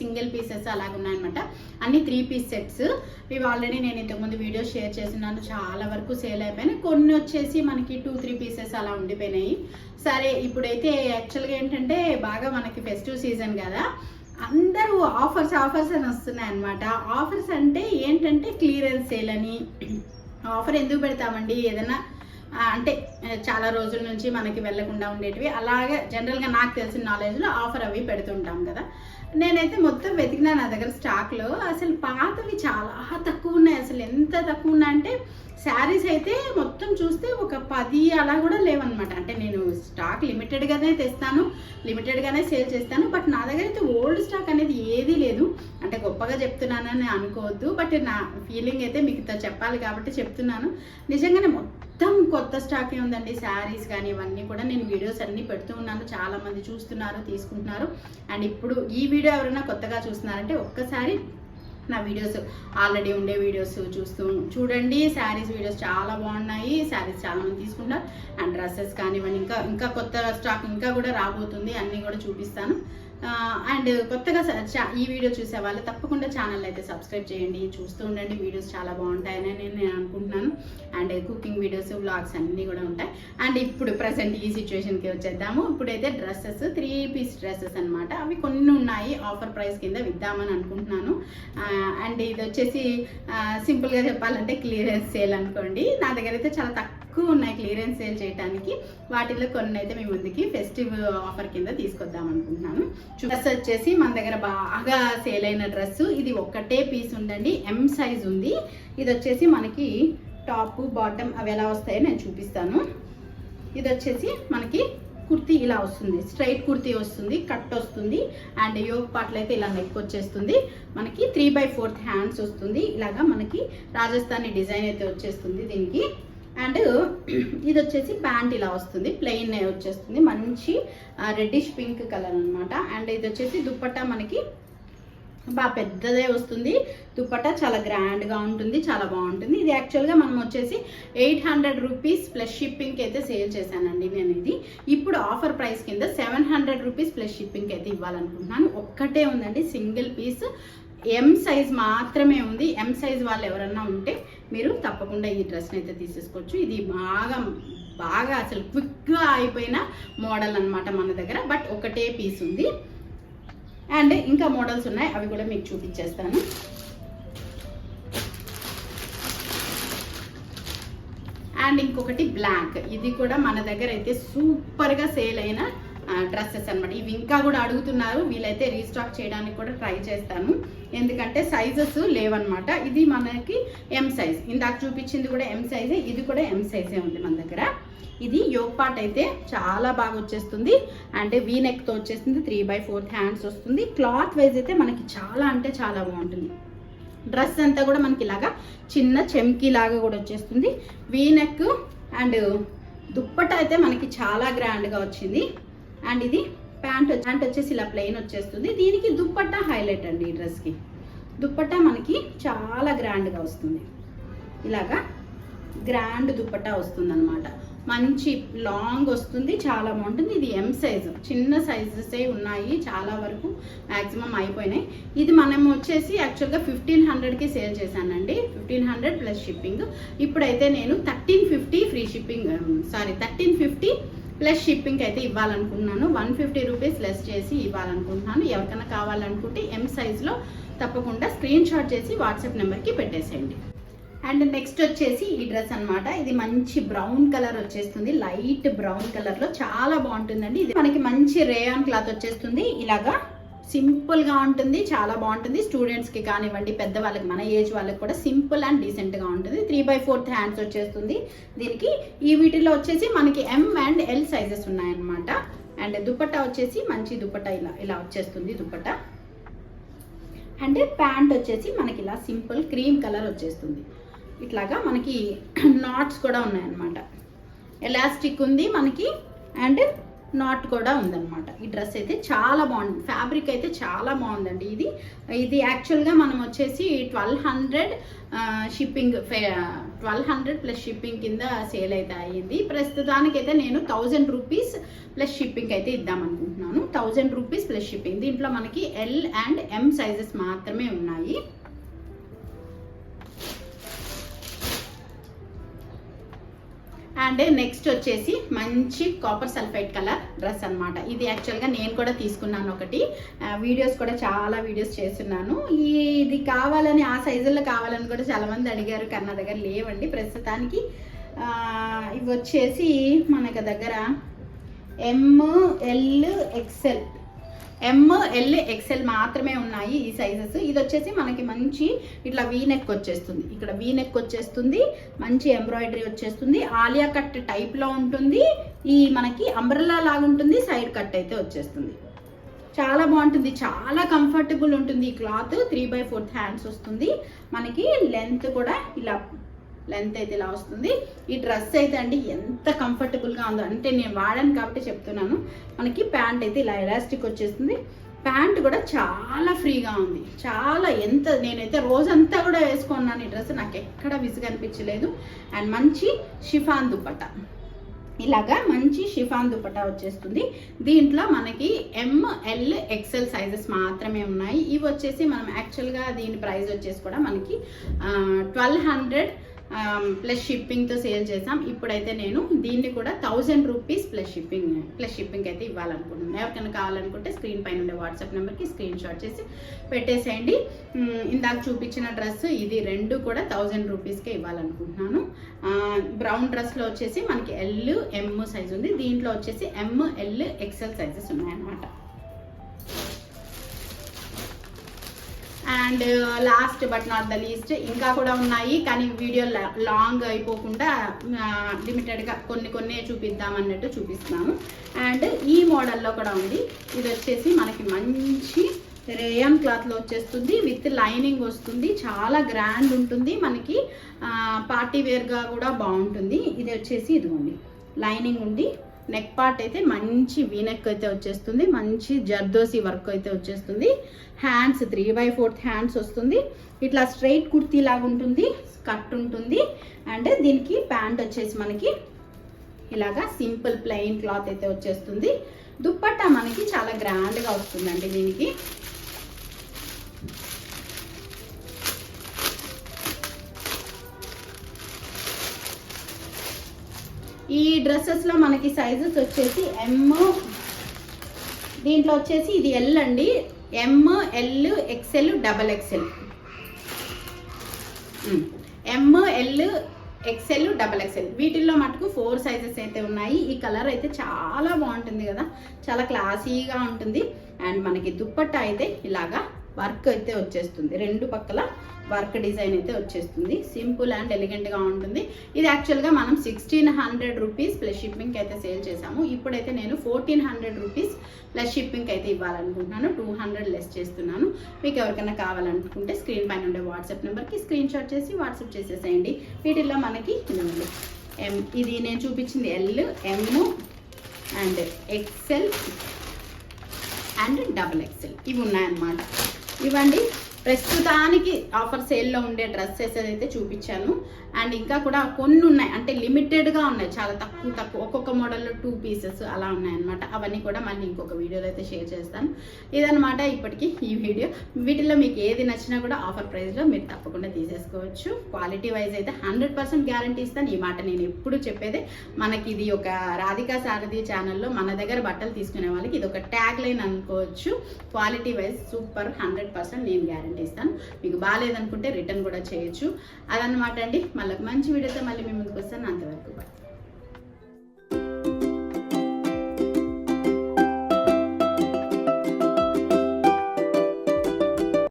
Single pieces అలాగే ఉన్నాయన్నమాట. అన్ని త్రీ పీస్ సెట్స్. ఇవి ఆల్రెడీ నేను ఇంతకుముందు వీడియో షేర్ చేసినాను. చాలా వరకు సేల్ అయిపోయినాయి. కొన్ని వచ్చేసి మనకి టూ త్రీ పీసెస్ అలా ఉండిపోయినాయి. సరే ఇప్పుడైతే యాక్చువల్గా ఏంటంటే బాగా మనకి ఫెస్టివ్ సీజన్ కదా. అందరూ ఆఫర్స్ ఆఫర్స్ అని వస్తున్నాయి అనమాట ఆఫర్స్ అంటే ఏంటంటే క్లియరెన్స్ సేల్ అని. ఆఫర్ ఎందుకు పెడతామండి? ఏదైనా అంటే చాలా రోజుల నుంచి మనకి వెళ్ళకుండా ఉండేటివి. అలాగే జనరల్గా నాకు తెలిసిన నాలెడ్జ్లో ఆఫర్ అవి పెడుతుంటాం కదా. నేనైతే మొత్తం వెతికినా నా దగ్గర స్టాక్లో. అసలు పాతవి చాలా తక్కువ ఉన్నాయి. అసలు ఎంత తక్కువ ఉన్నాయంటే శారీస్ అయితే మొత్తం చూస్తే ఒక పది అలా కూడా లేవన్నమాట. అంటే నేను స్టాక్ లిమిటెడ్గానే తెస్తాను లిమిటెడ్గానే సేల్ చేస్తాను. బట్ నా దగ్గర అయితే ఓల్డ్ స్టాక్ అనేది ఏదీ లేదు. అంటే గొప్పగా చెప్తున్నానని అనుకోవద్దు. బట్ నా ఫీలింగ్ అయితే మీకు చెప్పాలి కాబట్టి చెప్తున్నాను. నిజంగానే మొత్తం మొత్తం కొత్త స్టాకే ఉందండి శారీస్ కానీ ఇవన్నీ కూడా నేను వీడియోస్ అన్నీ పెడుతూ ఉన్నాను. చాలామంది చూస్తున్నారు తీసుకుంటున్నారు. అండ్ ఇప్పుడు ఈ వీడియో ఎవరైనా కొత్తగా చూస్తున్నారంటే ఒక్కసారి నా వీడియోస్ ఆల్రెడీ ఉండే వీడియోస్ చూస్తూ చూడండి. శారీస్ వీడియోస్ చాలా బాగున్నాయి. శారీస్ చాలామంది తీసుకుంటారు. అండ్ డ్రెస్సెస్ కానివ్వండి ఇంకా ఇంకా కొత్త స్టాక్ ఇంకా కూడా రాబోతుంది. అన్నీ కూడా చూపిస్తాను. అండ్ కొత్తగా స- చా- ఈ వీడియో చూసే వాళ్ళు తప్పకుండా ఛానల్ అయితే సబ్స్క్రైబ్ చేయండి. చూస్తూ ఉండండి. వీడియోస్ చాలా బాగుంటాయని నేను నేను అనుకుంటున్నాను. అండ్ కుకింగ్ వీడియోస్ వ్లాగ్స్ అన్నీ కూడా ఉంటాయి. అండ్ ఇప్పుడు ప్రజెంట్ ఈ సిచ్యువేషన్కి వచ్చేద్దాము. ఇప్పుడైతే డ్రెస్సెస్ త్రీ పీస్ డ్రెస్సెస్ అనమాట అవి కొన్ని ఉన్నాయి. ఆఫర్ ప్రైస్ కింద విద్దామని అనుకుంటున్నాను. అండ్ ఇది వచ్చేసి సింపుల్గా చెప్పాలంటే క్లియరెన్స్ సేల్ అనుకోండి. నా దగ్గర అయితే చాలా తక్కువ ఉన్నాయి క్లియరెన్స్ సేల్ చేయడానికి వాటిలో కొన్ని అయితే మీ ముందుకి ఫెస్టివ్ ఆఫర్ కింద తీసుకొద్దాం అనుకుంటున్నాను. డ్రెస్ వచ్చేసి మన దగ్గర బాగా సేల్ అయిన డ్రెస్. ఇది ఒక్కటే పీస్ ఉందండి. ఎం సైజ్ ఉంది. ఇది వచ్చేసి మనకి టాప్ బాటమ్ అవి ఎలా వస్తాయో నేను చూపిస్తాను. ఇది వచ్చేసి మనకి కుర్తీ ఇలా వస్తుంది. స్ట్రైట్ కుర్తీ వస్తుంది కట్ వస్తుంది. అండ్ యోగ పాటలు అయితే ఇలా నెక్ వచ్చేస్తుంది. మనకి త్రీ బై ఫోర్త్ హ్యాండ్స్ వస్తుంది. ఇలాగా మనకి రాజస్థానీ డిజైన్ అయితే వచ్చేస్తుంది దీనికి. అండ్ ఇది వచ్చేసి ప్యాంట్ ఇలా వస్తుంది ప్లెయిన్ వచ్చేస్తుంది. మంచి రెడ్డిష్ పింక్ కలర్ అనమాట అండ్ ఇది వచ్చేసి దుప్పట్టా మనకి బాగా పెద్దదే వస్తుంది. దుప్పట్టా చాలా గ్రాండ్గా ఉంటుంది చాలా బాగుంటుంది. ఇది యాక్చువల్గా మనం వచ్చేసి ఎయిట్ హండ్రెడ్ రూపీస్ ప్లస్ షిప్పింగ్కి అయితే సేల్ చేశానండి నేను ఇది ఇప్పుడు ఆఫర్ ప్రైస్ కింద సెవెన్ హండ్రెడ్ రూపీస్ ప్లస్ షిప్పింగ్కి అయితే ఇవ్వాలనుకుంటున్నాను. ఒక్కటే ఉందండి సింగిల్ పీస్. ఎం సైజ్ మాత్రమే ఉంది. ఎం సైజ్ వాళ్ళు ఎవరన్నా ఉంటే మీరు తప్పకుండా ఈ డ్రెస్ని అయితే తీసేసుకోవచ్చు. ఇది బాగా బాగా అసలు క్విక్గా అయిపోయిన మోడల్ అనమాట మన దగ్గర. బట్ ఒకటే పీస్ ఉంది. అండ్ ఇంకా మోడల్స్ ఉన్నాయి. అవి కూడా మీకు చూపించేస్తాను. అండ్ ఇంకొకటి బ్లాక్ ఇది కూడా మన దగ్గర అయితే సూపర్గా సేల్ అయిన డ్రెస్సెస్ అనమాట ఇవి ఇంకా కూడా అడుగుతున్నారు. వీలైతే రీస్టాక్ చేయడానికి కూడా ట్రై చేస్తాను. ఎందుకంటే సైజెస్ లేవన్నమాట. ఇది మనకి ఎం సైజ్ ఇందాక చూపించింది కూడా ఎం సైజే ఇది కూడా ఎం సైజే ఉంది మన దగ్గర. ఇది యోగ్ పార్ట్ అయితే చాలా బాగా వచ్చేస్తుంది. అంటే వీ నెక్తో వచ్చేస్తుంది. త్రీ బై ఫోర్త్ హ్యాండ్స్ వస్తుంది. క్లాత్ వైజ్ అయితే మనకి చాలా అంటే చాలా బాగుంటుంది. డ్రెస్ అంతా కూడా మనకి ఇలాగా చిన్న చెమ్కీ లాగా కూడా వచ్చేస్తుంది. వీ నెక్ అండ్ దుప్పట అయితే మనకి చాలా గ్రాండ్గా వచ్చింది. అండ్ ఇది ప్యాంట్ ప్యాంట్ వచ్చేసి ఇలా ప్లెయిన్ వచ్చేస్తుంది. దీనికి దుప్పట్టా హైలైట్ అండి ఈ డ్రెస్కి దుప్పట్టా మనకి చాలా గ్రాండ్గా వస్తుంది. ఇలాగా గ్రాండ్ దుప్పట్టా వస్తుంది అనమాట మంచి లాంగ్ వస్తుంది చాలా బాగుంటుంది. ఇది ఎం సైజు చిన్న సైజెసే ఉన్నాయి చాలా వరకు మ్యాక్సిమం అయిపోయినాయి. ఇది మనం వచ్చేసి యాక్చువల్గా ఫిఫ్టీన్ హండ్రెడ్కి సేల్ చేశానండి. ఫిఫ్టీన్ హండ్రెడ్ ప్లస్ షిప్పింగ్ ఇప్పుడైతే నేను thirteen fifty free shipping sorry thirteen fifty plus shipping అయితే ఇవ్వాలనుకుంటున్నాను. వన్ ఫిఫ్టీ రూపీస్ లెస్ చేసి ఇవ్వాలనుకుంటున్నాను. ఎవరికైనా కావాలనుకుంటే ఎం సైజ్లో తప్పకుండా స్క్రీన్ షాట్ చేసి వాట్సాప్ నెంబర్కి పెట్టేసేయండి. అండ్ నెక్స్ట్ వచ్చేసి ఈ డ్రెస్ అన్నమాట. ఇది మంచి బ్రౌన్ కలర్ వచ్చేస్తుంది. లైట్ బ్రౌన్ కలర్లో చాలా బాగుంటుందండి. ఇది మనకి మంచి రేయాన్ క్లాత్ వచ్చేస్తుంది. ఇలాగా సింపుల్గా ఉంటుంది చాలా బాగుంటుంది. స్టూడెంట్స్కి కానివ్వండి పెద్ద వాళ్ళకి మన ఏజ్ వాళ్ళకి కూడా సింపుల్ అండ్ డీసెంట్గా ఉంటుంది. త్రీ బై ఫోర్త్ హ్యాండ్స్ వచ్చేస్తుంది. దీనికి ఈ వీటిలో వచ్చేసి మనకి ఎం అండ్ ఎల్ సైజెస్ ఉన్నాయన్నమాట. అండ్ దుపట్టా వచ్చేసి మంచి దుపట్టా ఇలా ఇలా వచ్చేస్తుంది దుపట్టా. అండ్ ప్యాంట్ వచ్చేసి మనకి ఇలా సింపుల్ క్రీమ్ కలర్ వచ్చేస్తుంది. ఇట్లాగా మనకి నాట్స్ కూడా ఉన్నాయన్నమాట. ఎలాస్టిక్ ఉంది మనకి. అండ్ నాట్ కూడా ఉందన్నమాట. ఈ డ్రెస్ అయితే చాలా బాగుంది. ఫ్యాబ్రిక్ అయితే చాలా బాగుందండి ఇది. ఇది యాక్చువల్గా మనం వచ్చేసి twelve hundred shipping twelve hundred plus shipping కింద సేల్ అయితే అయ్యింది. ప్రస్తుతానికైతే నేను థౌజండ్ రూపీస్ ప్లస్ షిప్పింగ్ అయితే ఇద్దాం అనుకుంటున్నాను థౌజండ్ రూపీస్ ప్లస్ షిప్పింగ్ దీంట్లో మనకి ఎల్ అండ్ ఎం సైజెస్ మాత్రమే ఉన్నాయి. అండ్ నెక్స్ట్ వచ్చేసి మంచి కాపర్ సల్ఫైడ్ కలర్ డ్రెస్ అన్నమాట. ఇది యాక్చువల్గా నేను కూడా తీసుకున్నాను ఒకటి. వీడియోస్ కూడా చాలా వీడియోస్ చేస్తున్నాను. ఈ ఇది కావాలని ఆ సైజుల్లో కావాలని కూడా చాలా మంది అడిగారు. కన్నా దగ్గర లేవండి ప్రస్తుతానికి. ఇవి వచ్చేసి మనకు దగ్గర M L XL M L XL మాత్రమే ఉన్నాయి ఈ సైజెస్ ఇది వచ్చేసి మనకి మంచి ఇట్లా వీ నెక్ వచ్చేస్తుంది. ఇక్కడ వీ నెక్ వచ్చేస్తుంది మంచి ఎంబ్రాయిడరీ వచ్చేస్తుంది ఆలియా కట్ టైప్లో ఉంటుంది ఈ మనకి అంబ్రల్లా లాగా ఉంటుంది సైడ్ కట్ అయితే వచ్చేస్తుంది. చాలా బాగుంటుంది చాలా కంఫర్టబుల్ ఉంటుంది ఈ cloth three by fourth hands వస్తుంది. మనకి లెంత్ కూడా ఇలా లెంత్ అయితే ఇలా వస్తుంది. ఈ డ్రెస్ అయితే అండి ఎంత కంఫర్టబుల్గా ఉందో అంటే నేను వాడాను కాబట్టి చెప్తున్నాను. మనకి ప్యాంట్ అయితే ఇలా ఎలాస్టిక్ వచ్చేస్తుంది. ప్యాంట్ కూడా చాలా ఫ్రీగా ఉంది. చాలా ఎంత నేనైతే రోజంతా కూడా వేసుకున్నాను ఈ డ్రెస్. నాకు ఎక్కడ విసుగు అనిపించలేదు. అండ్ మంచి షిఫాన్ దుపట్టా. ఇలాగా మంచి షిఫాన్ దుప్పట వచ్చేస్తుంది. దీంట్లో మనకి ఎంఎల్ ఎక్సెల్ సైజెస్ మాత్రమే ఉన్నాయి. ఇవి వచ్చేసి మనం యాక్చువల్గా దీని ప్రైస్ వచ్చేసి కూడా మనకి ట్వెల్వ్ హండ్రెడ్ ప్లస్ షిప్పింగ్తో సేల్ చేసాం ఇప్పుడైతే నేను దీన్ని కూడా thousand rupees plus shipping plus shipping అయితే ఇవ్వాలనుకుంటున్నాను. ఎవరికైనా కావాలనుకుంటే స్క్రీన్ పైన ఉండే వాట్సాప్ నెంబర్కి స్క్రీన్ షాట్ చేసి పెట్టేసేయండి. Hmm, ఇందాక చూపించిన డ్రెస్ ఇది రెండు కూడా థౌజండ్ రూపీస్కే ఇవ్వాలనుకుంటున్నాను. బ్రౌన్ డ్రెస్లో వచ్చేసి మనకి ఎల్ ఎమ్ సైజ్ ఉంది. దీంట్లో వచ్చేసి ఎమ్ ఎల్ ఎక్సెల్ సైజెస్ ఉన్నాయన్నమాట. And last but not the least ఇంకా కూడా ఉన్నాయి కానీ వీడియో లాంగ్ అయిపోకుండా uh, లిమిటెడ్గా కొన్ని కొన్ని చూపిద్దాం అన్నట్టు చూపిస్తున్నాము. అండ్ ఈ మోడల్లో కూడా ఉంది. ఇది వచ్చేసి మనకి మంచి రేయన్ క్లాత్లో వచ్చేస్తుంది. విత్ లైనింగ్ వస్తుంది. చాలా గ్రాండ్ ఉంటుంది. మనకి uh, పార్టీ వేర్గా కూడా బాగుంటుంది. ఇది వచ్చేసి ఇదిగోండి. లైనింగ్ ఉంది. నెక్ పార్ట్ అయితే మంచి వీనెక్ అయితే వచ్చేస్తుంది మంచి జర్దోసి వర్క్ అయితే వచ్చేస్తుంది. Hands three by fourth hands వస్తుంది. ఇట్లా స్ట్రైట్ కుర్తీ లాగా ఉంటుంది కట్ ఉంటుంది. అండ్ దీనికి ప్యాంట్ వచ్చేసి మనకి ఇలాగా సింపుల్ ప్లెయిన్ క్లాత్ అయితే వచ్చేస్తుంది. దుప్పట్టా మనకి చాలా గ్రాండ్గా వస్తుందండి దీనికి. ఈ డ్రెస్సెస్లో మనకి సైజెస్ వచ్చేసి ఎమ్ దీంట్లో వచ్చేసి ఇది ఎల్ అండి. M L XL double XL M L XL double XL వీటిల్లో మటుకు ఫోర్ సైజెస్ అయితే ఉన్నాయి. ఈ కలర్ అయితే చాలా బాగుంటుంది కదా. చాలా క్లాసీగా ఉంటుంది. అండ్ మనకి దుప్పట్ట అయితే ఇలాగా వర్క్ అయితే వచ్చేస్తుంది. రెండు పక్కల వర్క్ డిజైన్ అయితే వచ్చేస్తుంది. సింపుల్ అండ్ ఎలిగెంట్గా ఉంటుంది. ఇది యాక్చువల్గా మనం సిక్స్టీన్ హండ్రెడ్ రూపీస్ ప్లస్ షిప్పింగ్కి అయితే సేల్ చేసాము ఇప్పుడైతే నేను ఫోర్టీన్ హండ్రెడ్ రూపీస్ ప్లస్ షిప్పింగ్కి అయితే ఇవ్వాలనుకుంటున్నాను. టూ హండ్రెడ్ లెస్ చేస్తున్నాను. మీకు ఎవరికైనా కావాలనుకుంటే స్క్రీన్ పైన ఉండే వాట్సాప్ నెంబర్కి స్క్రీన్ షాట్ చేసి వాట్సాప్ చేసేసేయండి. వీటిల్లో మనకి ఎం ఇది నేను చూపించింది L M and XL and double XL ఇవి ఉన్నాయన్నమాట. ఇవ్వండి. ప్రస్తుతానికి ఆఫర్ సేల్లో ఉండే డ్రెస్సెస్ అయితే చూపించాను అండ్ ఇంకా కూడా కొన్ని ఉన్నాయి. అంటే లిమిటెడ్గా ఉన్నాయి. చాలా తక్కువ తక్కువ. ఒక్కొక్క మోడల్లో టూ పీసెస్ అలా ఉన్నాయన్నమాట. అవన్నీ కూడా మళ్ళీ ఇంకొక వీడియోలో అయితే షేర్ చేస్తాను. ఇదనమాట ఇప్పటికి ఈ వీడియో. వీటిలో మీకు ఏది నచ్చినా కూడా ఆఫర్ ప్రైస్లో మీరు తప్పకుండా తీసేసుకోవచ్చు. క్వాలిటీ వైజ్ అయితే హండ్రెడ్ పర్సెంట్ గ్యారంటీ ఇస్తాను. ఈ మాట నేను ఎప్పుడు చెప్పేదే. మనకి ఇది ఒక రాధికా సారథి ఛానల్లో మన దగ్గర బట్టలు తీసుకునే వాళ్ళకి ఇది ఒక ట్యాగ్ లైన్ అనుకోవచ్చు. Quality wise super hundred percent నేను గ్యారంటీ ఇస్తాను మీకు బాగాలేదనుకుంటే రిటర్న్ కూడా చేయొచ్చు. అదనమాట అండి. మళ్ళీ మంచి వీడియోతో మళ్ళీ మీ ముందుకు వస్తాను. అంతవరకు. బాయ్